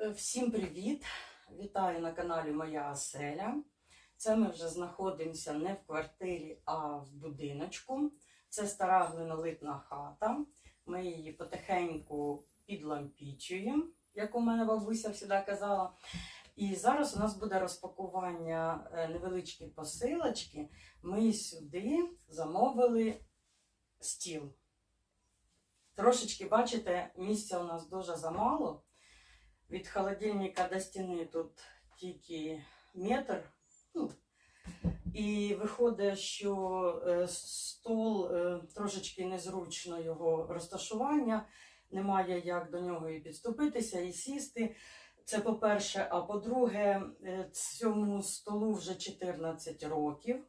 Е, Всім привіт! Вітаю на каналі Моя Оселя. Це ми вже знаходимося не в квартирі, а в будиночку. Це стара глинолитна хата. Ми її потихеньку підлампічуємо, як у мене бабуся завжди казала. І зараз у нас буде розпакування е, невеличкі посилочки. Ми сюди замовили стіл. Трошечки, бачите, місця у нас дуже замало. Від холодильника до стіни тут тільки метр. Ну, і виходить, що е, стол е, трошечки незручно його розташування, немає як до нього і підступитися, і сісти. Це по-перше, а по-друге, е, цьому столу вже 14 років.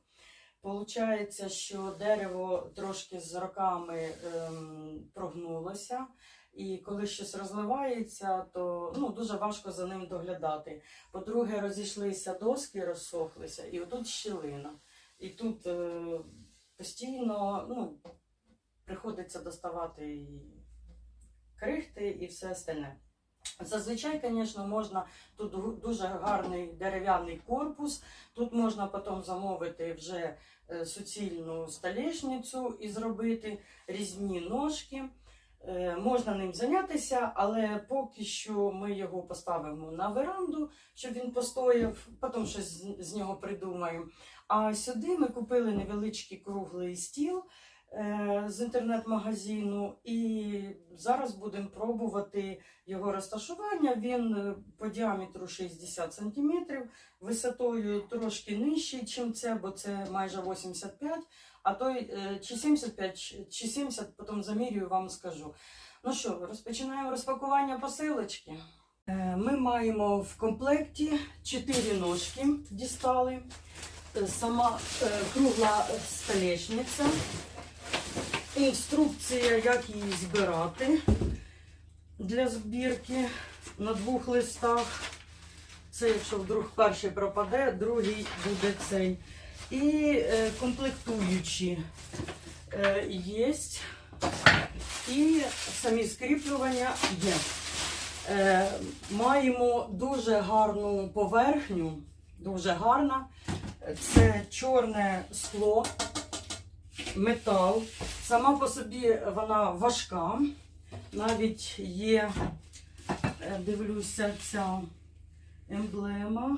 Получається, що дерево трошки з роками ем, прогнулося. І коли щось розливається, то ну, дуже важко за ним доглядати. По-друге, розійшлися доски, розсохлися, і отут щілина. І тут е, постійно ну, приходиться доставати і крихти і все остальне. Зазвичай, звісно, можна тут дуже гарний дерев'яний корпус. Тут можна потім замовити вже е, суцільну столешницю і зробити різні ножки. Е, Можна ним зайнятися, але поки що ми його поставимо на веранду, щоб він постояв, потім щось з- нього придумаємо. А сюди ми купили невеличкий круглий стіл з інтернет-магазину, і зараз будемо пробувати його розташування. Він е, по діаметру 60 см, висотою трошки нижчий, ніж це, бо це майже 85 а той е, чи 75, чи- чи 70, потім замірюю, вам скажу. Ну що, розпочинаємо розпакування посилочки. Е, Ми маємо в комплекті 4 ножки дістали, е, сама е, кругла столешниця, інструкція, як її збирати для збірки на двох листах. Це, якщо вдруг перший пропаде, другий буде цей. І е, комплектуючі е, є. І самі скріплювання є. Е, маємо дуже гарну поверхню, дуже гарна. Це чорне скло, метал. Сама по собі вона важка. Навіть є, е, дивлюся, ця емблема.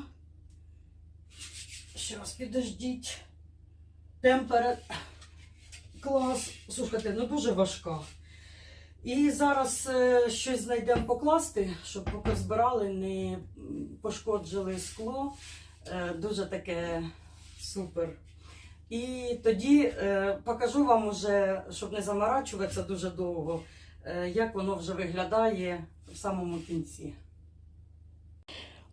Щас, підождіть. Температ клас. Слухайте, ну дуже важка. І зараз е, щось знайдемо покласти, щоб поки збирали, не пошкоджили скло. Е, дуже таке супер. І тоді е, покажу вам уже, щоб не заморачуватися дуже довго, е, як воно вже виглядає в самому кінці.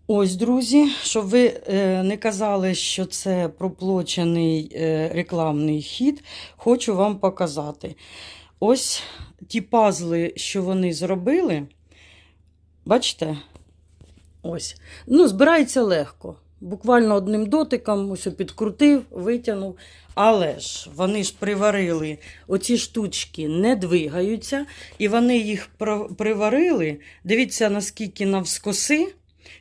Ось, друзі, щоб ви е, не казали, що це проплочений е, рекламний хід, хочу вам показати. Ось ті пазли, що вони зробили. Бачите? Ось. Ну, збирається легко. Буквально одним дотиком ось підкрутив, витягнув. Але ж вони ж приварили, оці штучки не двигаються, і вони їх приварили. Дивіться, наскільки навскоси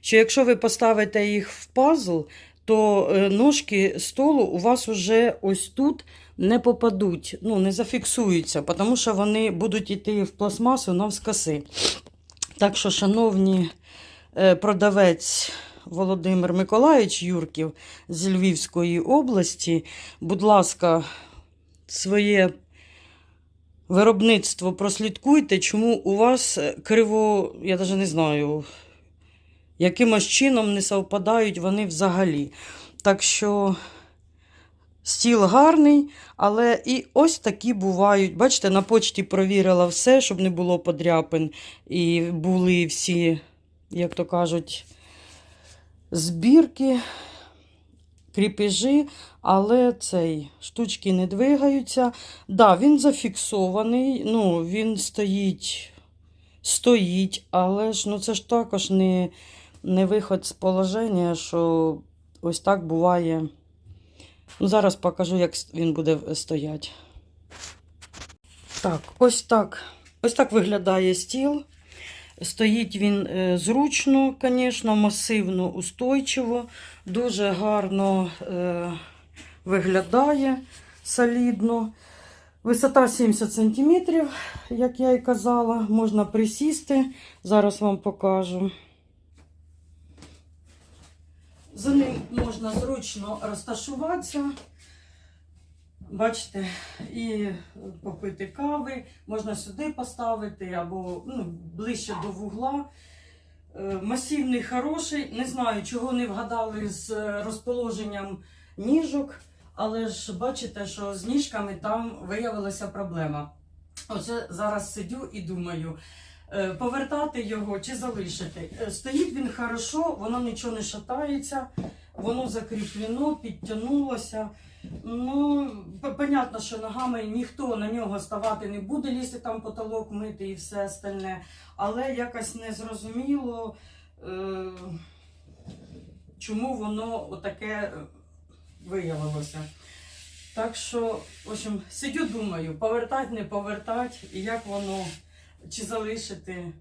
що якщо ви поставите їх в пазл, то е, ножки столу у вас вже ось тут не попадуть, ну, не зафіксуються, тому що вони будуть йти в пластмасу навскоси. Так що, шановні е, продавець Володимир Миколаївич Юрків з Львівської області, будь ласка, своє виробництво прослідкуйте, чому у вас е, криво, я навіть не знаю, якимось чином не совпадають вони взагалі. Так що стіл гарний, але і ось такі бувають. Бачите, на почті провірила все, щоб не було подряпин. І були всі, як то кажуть, збірки, кріпежі, але цей штучки не двигаються. Да, він зафіксований, ну, він стоїть, стоїть, але ж ну, це ж також не не виход з положення, що ось так буває. Ну, зараз покажу, як він буде стояти. Так, ось так. Ось так виглядає стіл. Стоїть він е, зручно, звісно, масивно, устойчиво, дуже гарно е, виглядає солідно. Висота 70 см, як я і казала, можна присісти. Зараз вам покажу. За ним можна зручно розташуватися. Бачите, і попити кави, можна сюди поставити або ну, ближче до вугла. Е, Масивний, хороший. Не знаю, чого не вгадали з е, розположенням ніжок, але ж бачите, що з ніжками там виявилася проблема. Оце зараз сидю і думаю, е, повертати його чи залишити. Е, Стоїть він хорошо, воно нічого не шатається, воно закріплено, підтягнулося. Ну, понятно, що ногами ніхто на нього ставати не буде, лізти там потолок мити і все остальне. Але якось незрозуміло, е, чому воно отаке е, виявилося. Так що, в общем, сидю, думаю, повертать, не повертать, і як воно, чи залишити.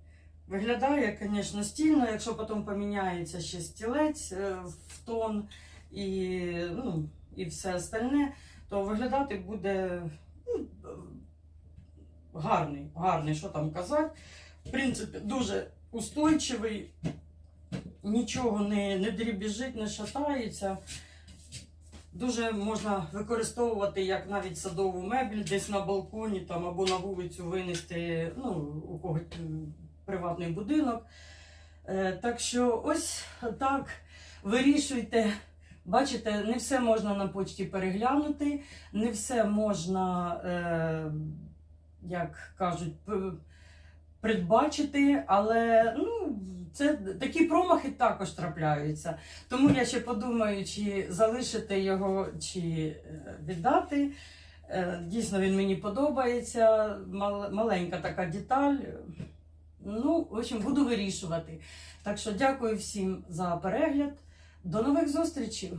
Виглядає, звісно, стільно, якщо потім поміняється ще стілець е, в тон і, ну, і все остальне, то виглядати буде ну, гарний, гарний, що там казати. В принципі, дуже устойчивий, нічого не, не дрібіжить, не шатається. Дуже можна використовувати як навіть садову мебель десь на балконі там, або на вулицю винести, ну, у когось приватний будинок. Е, так що ось так вирішуйте. Бачите, не все можна на почті переглянути, не все можна, е, як кажуть, передбачити, але ну, це такі промахи також трапляються. Тому я ще подумаю, чи залишити його, чи е, віддати. Дійсно, він мені подобається. Мал- маленька така деталь. Ну, в общем, буду вирішувати. Так що дякую всім за перегляд. До нових зустрічей!